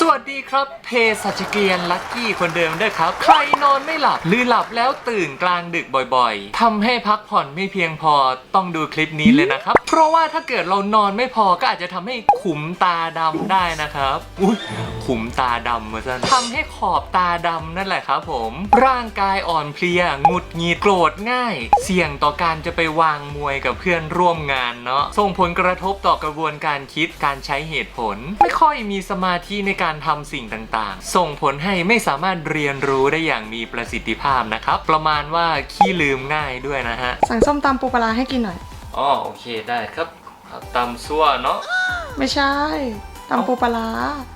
สวัสดีครับเพสัชเกียนลักกี้คนเดิมด้วยครับ ใครนอนไม่หลับหรือหลับแล้วตื่นกลางดึกบ่อยๆทำให้พักผ่อนไม่เพียงพอต้องดูคลิปนี้เลยนะครับ เพราะว่าถ้าเกิดเรานอนไม่พอก็อาจจะทำให้ขุมตาดำได้นะครับอุ้ย ขุมตาดำมาซะทำให้ขอบตาดำนั่นแหละครับผม ร่างกายอ่อนเพลียหงุดหงิดโกรธง่าย เสี่ยงต่อการจะไปวางมวยกับเพื่อนร่วมงานเนาะส่งผลกระทบต่อกระบวนการคิดการใช้เหตุผล ไม่ค่อยมีสมาธิในการทำสิ่งต่างๆ ส่งผลให้ไม่สามารถเรียนรู้ได้อย่างมีประสิทธิภาพนะครับ ประมาณว่าขี้ลืมง่ายด้วยนะฮะสั่งส้มตำปูปลาร้าให้กินหน่อยอ๋อโอเคได้ครับเอาตำซั่วเนาะไม่ใช่ตำปูปลาร้าเอา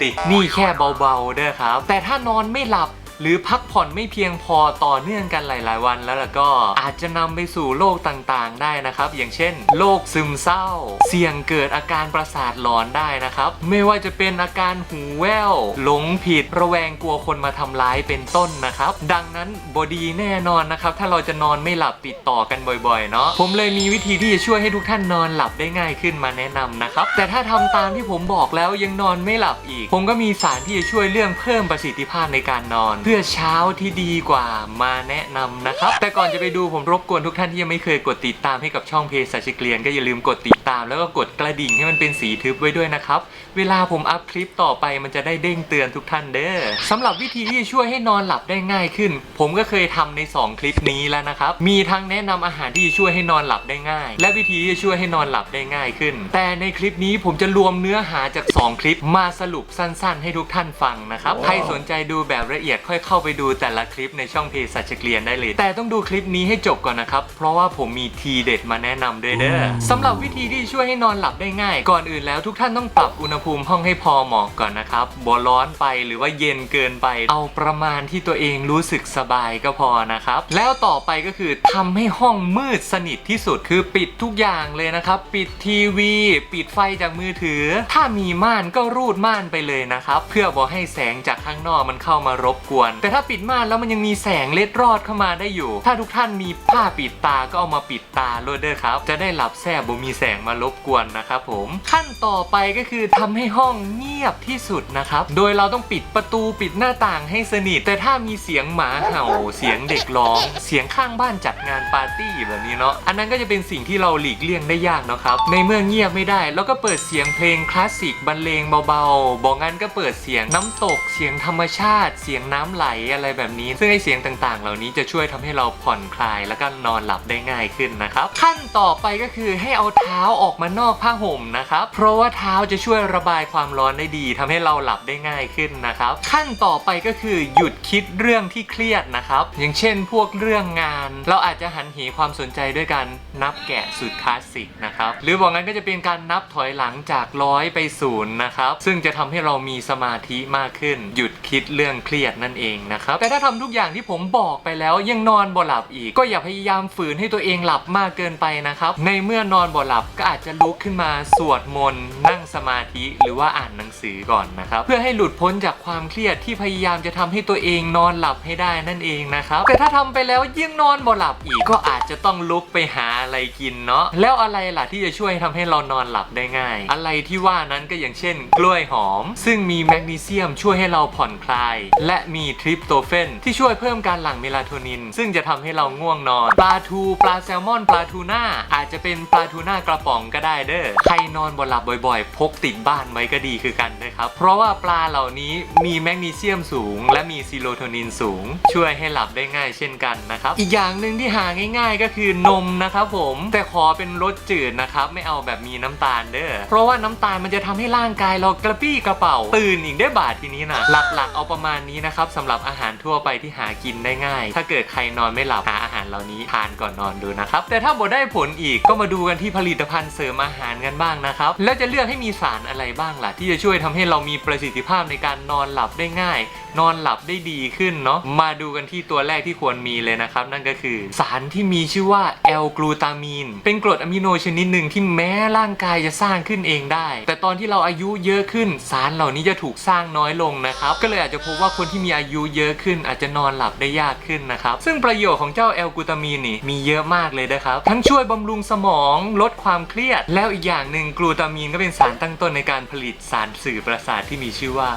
ตินี่แค่เบาๆเด้อครับ แต่ถ้านอนไม่หลับ หรือพักผ่อนไม่เพียงพอต่อเนื่องกันหลาย ๆ วันแล้วล่ะก็อาจจะนำไปสู่โรคต่างๆ ได้นะครับ อย่างเช่นโรคซึมเศร้า เสี่ยงเกิดอาการประสาทหลอนได้นะครับ ไม่ว่าจะเป็นอาการหูแว่วหลงผิด ระแวงกลัวคนมาทำร้ายเป็นต้นนะครับ ดังนั้นบอดีแน่นอนนะครับ ถ้าเราจะนอนไม่หลับติดต่อกันบ่อยๆ เนาะผมเลยมีวิธีที่จะช่วยให้ทุกท่านนอนหลับได้ง่ายขึ้นมาแนะนำนะครับ แต่ถ้าทำตามที่ผมบอกแล้วยังนอนไม่หลับอีก ผมก็มีสารที่จะช่วยเรื่องเพิ่มประสิทธิภาพในการนอนเพื่อเช้าที่ดีกว่ามาแนะนำนะครับ แต่ก่อนจะไปดูผมรบกวนทุกท่านที่ยังไม่เคยกดติดตามให้กับช่องเพจสัชเกลียนก็อย่าลืมกดติดตาม แล้วก็กดกระดิ่งให้มันเป็นสีทึบไว้ด้วยนะครับ เวลาผมอัพคลิปต่อไปมันจะได้เด้งเตือนทุกท่านเด้อสำหรับวิธีที่จะช่วยให้นอนหลับได้ง่ายขึ้น ผมก็เคยทำใน 2 คลิปนี้แล้วนะครับมีทั้งแนะนำอาหารที่จะช่วยให้นอนหลับได้ง่าย และวิธีที่จะช่วยให้นอนหลับได้ง่ายขึ้น แต่ในคลิปนี้ผมจะรวมเนื้อหาจาก 2 คลิปมาสรุปสั้น ๆ ให้ทุกท่านฟังนะครับใครสนใจดูแบบละเอียดค่อยเข้าไปดูแต่ละคลิปในช่องเพจสัจเกลียนได้เลย แต่ต้องดูคลิปนี้ให้จบก่อนนะครับ เพราะว่าผมมีทีเด็ดมาแนะนำด้วยเด้อสำหรับวิธีที่ช่วยให้นอนหลับได้ง่าย ก่อนอื่นแล้วทุกท่านต้องปรับอุณหภูมิห้องให้พอเหมาะก่อนนะครับบ่ร้อนไปหรือว่าเย็นเกินไป เอาประมาณที่ตัวเองรู้สึกสบายก็พอนะครับ แล้วต่อไปก็คือทำให้ห้องมืดสนิทที่สุดคือปิดทุกอย่างเลยนะครับ ปิดทีวี ปิดไฟจากมือถือ ถ้ามีม่านก็รูดม่านไปเลยนะครับ เพื่อบอกให้แสงจากข้างนอกมันเข้ามารบกวนแต่ถ้าปิดม่านแล้วมันยังมีแสงเล็ดรอดเข้ามาได้อยู่ ถ้าทุกท่านมีผ้าปิดตาก็เอามาปิดตาโลดเดอร์ครับ จะได้หลับแซ่บบ่มีแสงมารบกวนนะครับผม ขั้นต่อไปก็คือทำให้ห้องเงียบที่สุดนะครับ โดยเราต้องปิดประตูปิดหน้าต่างให้สนิท แต่ถ้ามีเสียงหมาเห่า เสียงเด็กร้อง เสียงข้างบ้านจัดงานปาร์ตี้แบบนี้เนาะ อันนั้นก็จะเป็นสิ่งที่เราหลีกเลี่ยงได้ยากนะครับ ในเมื่อเงียบไม่ได้เราก็เปิดเสียงเพลงคลาสสิกบรรเลงเบาๆ บอกงั้นก็เปิดเสียงน้ำตก เสียงธรรมชาติ เสียงน้ำไหลอะไรแบบนี้ ซึ่งไอเสียงต่างๆ เหล่านี้จะช่วยทำให้เราผ่อนคลายแล้วก็นอนหลับได้ง่ายขึ้นนะครับ ขั้นต่อไปก็คือให้เอาเท้าออกมานอกผ้าห่มนะครับ เพราะว่าเท้าจะช่วยระบายความร้อนได้ดีทำให้เราหลับได้ง่ายขึ้นนะครับ ขั้นต่อไปก็คือหยุดคิดเรื่องที่เครียดนะครับ อย่างเช่น พวกเรื่องงาน เราอาจจะหันเหความสนใจด้วยการนับแกะสุดคลาสสิกนะครับหรือบอกงั้นก็จะเป็นการนับถอยหลังจากร้อยไปศูนย์นะครับซึ่งจะทำให้เรามีสมาธิมากขึ้น หยุดคิดเรื่องเครียดนั่นเองนะครับแต่ถ้าทำทุกอย่างที่ผมบอกไปแล้วยังนอนบ่หลับอีก ก็อย่าพยายามฝืนให้ตัวเองหลับมากเกินไปนะครับในเมื่อนอนบ่หลับก็อาจจะลุกขึ้นมาสวดมนต์นั่งสมาธิหรือว่าอ่านหนังสือก่อนนะครับเพื่อให้หลุดพ้นจากความเครียดที่พยายามจะทำให้ตัวเองนอนหลับให้ได้นั่นเองนะครับแต่ถ้าทำไปแล้วยิ่งนอนบ่หลับอีกก็อาจจะต้องลุกไปหาอะไรกินเนาะแล้วอะไรล่ะที่จะช่วยทำให้เรานอนหลับได้ง่าย อะไรที่ว่านั้นก็อย่างเช่น กล้วยหอม ซึ่งมีแมกนีเซียมช่วยให้เราผ่อนคลาย และมีทริปโตเฟนที่ช่วยเพิ่มการหลั่งเมลาโทนิน ซึ่งจะทำให้เราง่วงนอน ปลาทูปลาแซลมอน ปลาทูน่าอาจจะเป็นปลาทูน่ากระป๋องก็ได้เด้อใครนอนบ่หลับบ่อยๆ พกติดบ้านไว้ก็ดีคือกันนะครับ เพราะว่าปลาเหล่านี้มีแมกนีเซียมสูง และมีซีโรโทนินสูง ช่วยให้หลับได้ง่ายเช่นกันนะครับ อีกอย่างหนึ่งที่หาง่าย ๆ ก็คือนมนะครับผมแต่ขอเป็นรสจืดนะครับไม่เอาแบบมีน้ำตาลเด้อเพราะว่าน้ำตาลมันจะทำให้ร่างกายเรากระปี้กระเป๋าตื่นอีกได้บาททีนี้นะหลักๆเอาประมาณนี้นะครับสำหรับอาหารทั่วไปที่หากินได้ง่าย ถ้าเกิดใครนอนไม่หลับหาอาหารเหล่านี้ทานก่อนนอนดูนะครับแต่ถ้าบ่ได้ผลอีกก็มาดูกันที่ผลิตภัณฑ์เสริมอาหารกันบ้างนะครับแล้วจะเลือกให้มีสารอะไรบ้างล่ะที่จะช่วยทำให้เรามีประสิทธิภาพในการนอนหลับได้ง่ายนอนหลับได้ดีขึ้นเนาะมาดูกันที่ตัวแรกที่ควรมีเลยนะครับ นั่นก็คือ สารที่มีชื่อว่าแอลกลูตามีนเป็นกรดอะมิโนชนิดหนึ่งที่แม้ร่างกายจะสร้างขึ้นเองได้ แต่ตอนที่เราอายุเยอะขึ้น สารเหล่านี้จะถูกสร้างน้อยลงนะครับ ก็เลยอาจจะพบว่าคนที่มีอายุเยอะขึ้น อาจจะนอนหลับได้ยากขึ้นนะครับ ซึ่งประโยชน์ของเจ้าแอลกลูตามีนนี่มีเยอะมากเลยนะครับ ทั้งช่วยบำรุงสมอง ลดความเครียด แล้วอีกอย่างหนึ่งกลูตามีนก็เป็นสารตั้งต้นในการผลิตสารสื่อประสาทที่มีชื่อว่า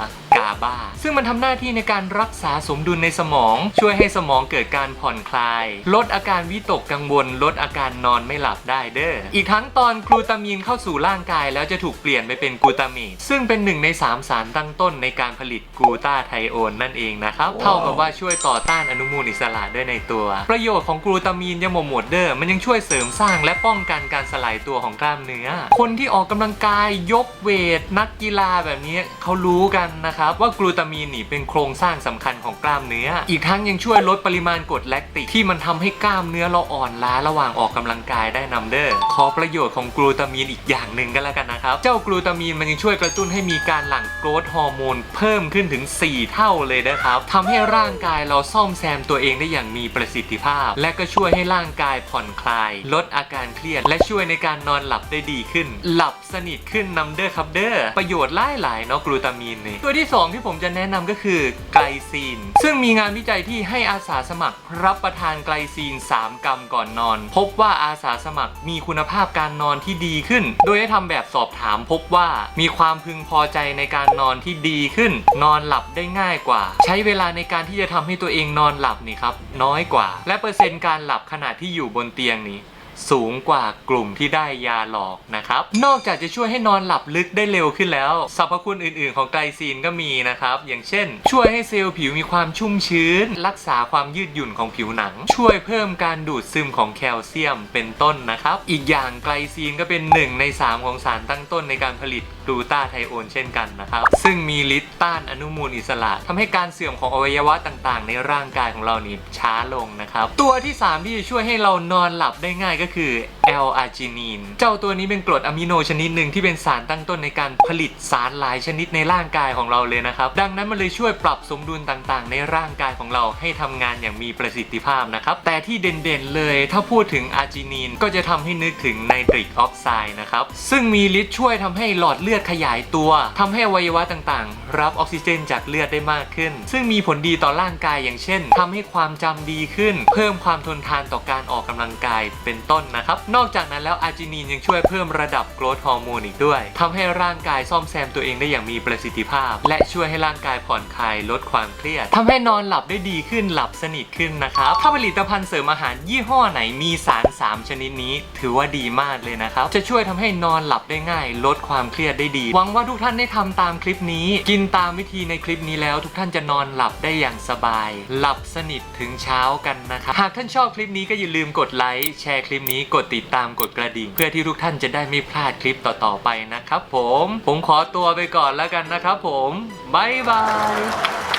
าบา ซึ่งมันทำหน้าที่ในการรักษาสมดุลในสมอง ช่วยให้สมองเกิดการผ่อนคลาย ลดอาการวิตกกังวล ลดอาการนอนไม่หลับได้เด้อ อีกทั้งตอนกลูตามีนเข้าสู่ร่างกายแล้วจะถูกเปลี่ยนไปเป็นกลูตาเมตซึ่งเป็นหนึ่งในสามสารตั้งต้นในการผลิตกลูตาไทโอนนั่นเองนะครับ เท่ากับว่าช่วยต่อต้านอนุมูลอิสระด้วยในตัว ประโยชน์ของกลูตามีนยังหมดหมดเด้อมันยังช่วยเสริมสร้างและป้องกันการสลายตัวของกล้ามเนื้อ คนที่ออกกำลังกายยกเวท นักกีฬาแบบนี้เขารู้กันนะครับว่ากลูตามีนนี่เป็นโครงสร้างสำคัญของกล้ามเนื้อ อีกทั้งยังช่วยลดปริมาณกรดแลคติกที่มันทำให้กล้ามเนื้อเราอ่อนล้าระหว่างออกกำลังกายได้นำเด้อขอประโยชน์ของกลูตามีนอีกอย่างหนึ่งกันแล้วกันนะครับ เจ้ากลูตามีนมันยังช่วยกระตุ้นให้มีการหลั่งโกรทฮอร์โมนเพิ่มขึ้นถึง 4 เท่าเลยนะครับทำให้ร่างกายเราซ่อมแซมตัวเองได้อย่างมีประสิทธิภาพ และก็ช่วยให้ร่างกายผ่อนคลาย ลดอาการเครียด และช่วยในการนอนหลับได้ดีขึ้น หลับสนิทขึ้นนำเด้อครับเด้อประโยชน์หลายหลายๆเนาะกลูตามีนนี่ตัวที่ 2ที่ผมจะแนะนำก็คือไกลซีน ซึ่งมีงานวิจัยที่ให้อาสาสมัครรับประทานไกลซีน 3 กรัมก่อนนอน พบว่าอาสาสมัครมีคุณภาพการนอนที่ดีขึ้น โดยให้ทำแบบสอบถามพบว่ามีความพึงพอใจในการนอนที่ดีขึ้น นอนหลับได้ง่ายกว่า ใช้เวลาในการที่จะทำให้ตัวเองนอนหลับนี่ครับน้อยกว่า และเปอร์เซ็นต์การหลับขณะที่อยู่บนเตียงนี้ สูงกว่ากลุ่มที่ได้ยาหลอกนะครับ นอกจากจะช่วยให้นอนหลับลึกได้เร็วขึ้นแล้วสรรพคุณอื่นๆ ของไกลซีนก็มีนะครับ อย่างเช่น ช่วยให้เซลล์ผิวมีความชุ่มชื้น รักษาความยืดหยุ่นของผิวหนัง ช่วยเพิ่มการดูดซึมของแคลเซียมเป็นต้นนะครับ อีกอย่างไกลซีนก็เป็นหนึ่งใน 3 ของสารตั้งต้นในการผลิตกลูตาไทโอนเช่นกันนะครับ ซึ่งมีฤทธิ์ต้านอนุมูลอิสระทำให้การเสื่อมของอวัยวะต่างๆ ในร่างกายของเรานี่ช้าลงนะครับ ตัวที่ 3 ที่จะช่วยให้เรานอนหลับได้ง่ายก็คือ L อาร์จินีน เจ้าตัวนี้เป็นกรดอะมิโนชนิดหนึ่งที่เป็นสารตั้งต้นในการผลิตสารหลายชนิดในร่างกายของเราเลยนะครับ ดังนั้นมันเลยช่วยปรับสมดุลต่างๆ ในร่างกายของเราให้ทำงานอย่างมีประสิทธิภาพนะครับ แต่ที่เด่นๆเลยถ้าพูดถึงอาร์จินีนก็จะทำให้นึกถึงไนตริกออกไซด์นะครับ ซึ่งมีฤทธิ์ช่วยทำให้หลอดเลือดขยายตัวทำให้อวัยวะต่างๆ รับออกซิเจนจากเลือดได้มากขึ้น ซึ่งมีผลดีต่อร่างกายอย่างเช่นทำให้ความจำดีขึ้น เพิ่มความทนทานต่อการออกกำลังกายเป็นต้นนะครับ นอกจากนั้นแล้วอาร์จินีนยังช่วยเพิ่มระดับโกรทฮอร์โมนอีกด้วยทำให้ร่างกายซ่อมแซมตัวเองได้อย่างมีประสิทธิภาพ และช่วยให้ร่างกายผ่อนคลายลดความเครียดทำให้นอนหลับได้ดีขึ้นหลับสนิทขึ้นนะครับถ้าผลิตภัณฑ์เสริมอาหารยี่ห้อไหนมีสาร3 ชนิดนี้ถือว่าดีมากเลยนะครับ จะช่วยทำให้นอนหลับได้ง่าย ลดความเครียดได้ดี หวังว่าทุกท่านได้ทำตามคลิปนี้ กินตามวิธีในคลิปนี้แล้ว ทุกท่านจะนอนหลับได้อย่างสบาย หลับสนิทถึงเช้ากันนะครับหากท่านชอบคลิปนี้ก็อย่าลืมกดไลค์แชร์คลิปนี้กดติดตามกดกระดิ่ง เพื่อที่ทุกท่านจะได้ไม่พลาดคลิปต่อๆไปนะครับผม ผมขอตัวไปก่อนแล้วกันนะครับผมบ๊ายบาย